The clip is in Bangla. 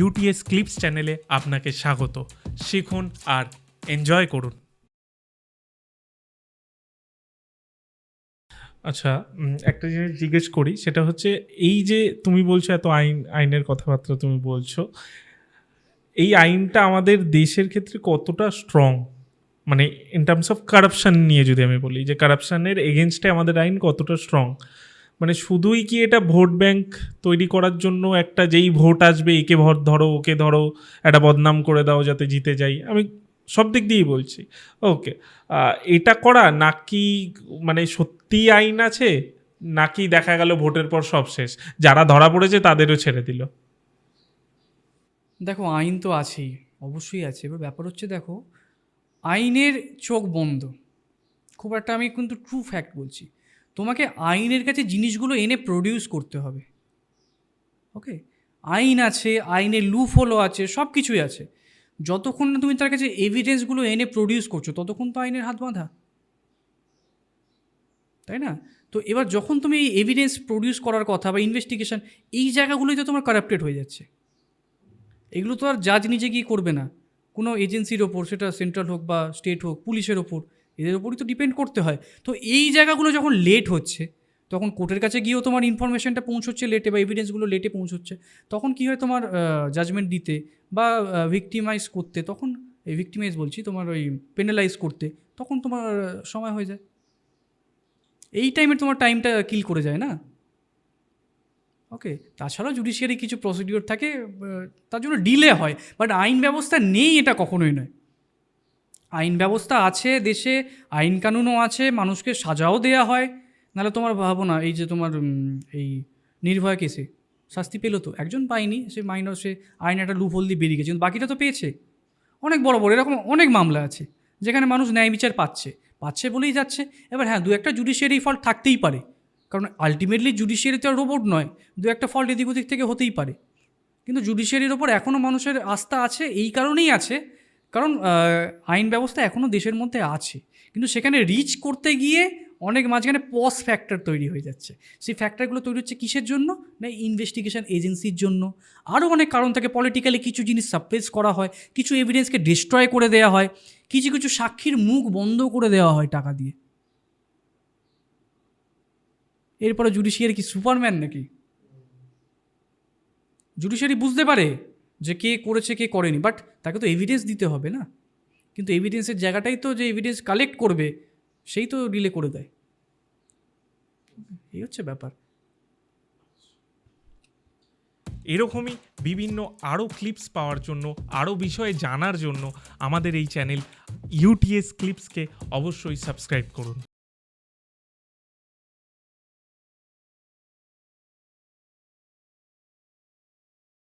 ইউটিএস ক্লিপস চ্যানেলে আপনাকে স্বাগত। শিখুন আর এনজয় করুন। আচ্ছা একটা জিনিস জিজ্ঞেস করি, সেটা হচ্ছে এই যে তুমি বলছো এত আইন, আইনের কথাবার্তা তুমি বলছো, এই আইনটা আমাদের দেশের ক্ষেত্রে কতটা স্ট্রং মানে ইন টার্মস অফ কারাপশন নিয়ে যদি আমি বলি, যে কারাপশনের এগেনস্টে আমাদের আইন কতটা স্ট্রং মানে শুধুই কি এটা ভোট ব্যাংক তৈরি করার জন্য একটা যেই ভোট আসবে, একে ভর ধরো, ওকে ধরো, একটা বদনাম করে দাও যাতে জিতে যাই? আমি সব দিক দিয়েই বলছি। ওকে এটা করা নাকি মানে সত্যি আইন আছে? নাকি দেখা গেল ভোটের পর সব শেষ? যারা ধরা পড়েছে তাদেরও ছেড়ে দিল। দেখো, আইন তো আছেই, অবশ্যই আছে। এবার ব্যাপার হচ্ছে দেখো, আইনের চোখ বন্ধ। খুব একটা আমি কিন্তু ট্রু ফ্যাক্ট বলছি। তোমাকে আইনের কাছে জিনিসগুলো এনে প্রডিউস করতে হবে। ওকে আইন আছে, আইনের লুপ হলো আছে সব কিছুই আছে। যতক্ষণ না তুমি তার কাছে এভিডেন্সগুলো এনে প্রডিউস করছ, ততক্ষণ তো আইনের হাত বাঁধা। তাই না? তো এবার যখন তুমি এই এভিডেন্স প্রডিউস করার কথা বা ইনভেস্টিগেশন এই জায়গাগুলোই তো তোমার কারাপ্টেড হয়ে যাচ্ছে। এগুলো তো আর জাজ নিজে গিয়ে করবে না। কোনো এজেন্সির ওপর, সেটা সেন্ট্রাল হোক বা স্টেট হোক, পুলিশের ওপর এদের ওপরই তো ডিপেন্ড করতে হয়। তো এই জায়গাগুলো যখন লেট হচ্ছে, তখন কোর্টের কাছে গিয়েও তোমার ইনফরমেশনটা পৌঁছচ্ছে লেটে বা এভিডেন্সগুলো লেটে পৌঁছচ্ছে, তখন কী হয় তোমার জাজমেন্ট দিতে বা ভিকটিমাইজ করতে, তখন এই ভিকটিমাইজ বলছি তোমার ওই পেনালাইজ করতে, তখন তোমার সময় হয়ে যায়। এই টাইমে তোমার টাইমটা কিল করে যায় না? ওকে তাছাড়াও জুডিশিয়ারি কিছু প্রসিডিওর থাকে তার জন্য ডিলে হয় বাট আইন ব্যবস্থা নেই এটা কখনোই নয়। আইন ব্যবস্থা আছে, দেশে আইন কানুনও আছে, মানুষকে সাজাও দেয়া হয়। নাহলে তোমার ভাবো না, এই যে তোমার এই নির্ভয়া কেসে শাস্তি পেল তো। একজন পায়নি, সে মাইনর সে আইন একটা লুপ হোল দিয়ে বেরিয়ে গেছে, কিন্তু বাকিটা তো পেয়েছে। অনেক বড় বড়, এরকম অনেক মামলা আছে, যেখানে মানুষ ন্যায় বিচার পাচ্ছে। পাচ্ছে বলেই যাচ্ছে। এবার হ্যাঁ দু একটা জুডিশিয়ারি ফল্ট থাকতেই পারে, কারণ আলটিমেটলি জুডিশিয়ারি তো আর রোবট নয়, দু একটা ফল্ট এদিক ওদিক থেকে হতেই পারে। কিন্তু জুডিশিয়ারির ওপর এখনও মানুষের আস্থা আছে, এই কারণেই আছে কারণ আইন ব্যবস্থা এখনও দেশের মধ্যে আছে। কিন্তু সেখানে রিচ করতে গিয়ে অনেক মাঝখানে পস ফ্যাক্টর তৈরি হয়ে যাচ্ছে। সেই ফ্যাক্টরগুলো তৈরি হচ্ছে কিসের জন্য? না ইনভেস্টিগেশন এজেন্সির জন্য। আরও অনেক কারণ থাকে। পলিটিক্যালি কিছু জিনিস সাপ্রেস করা হয়, কিছু এভিডেন্সকে ডিস্ট্রয় করে দেওয়া হয়, কিছু কিছু সাক্ষীর মুখ বন্ধ করে দেওয়া হয় টাকা দিয়ে। এরপরে জুডিশিয়ারি কি সুপারম্যান নাকি? জুডিশিয়ারি বুঝতে পারে? যে কে করেছে, কে করেনি। বাট তাকে তো এভিডেন্স দিতে হবে না। কিন্তু এভিডেন্সের জায়গাটাই তো যে এভিডেন্স কালেক্ট করবে, সেই তো ডিলে করে দেয়। এই হচ্ছে ব্যাপার। এরকমই বিভিন্ন আরও ক্লিপস পাওয়ার জন্য আরও বিষয়ে জানার জন্য আমাদের এই চ্যানেল ইউটিএস ক্লিপসকে অবশ্যই সাবস্ক্রাইব করুন।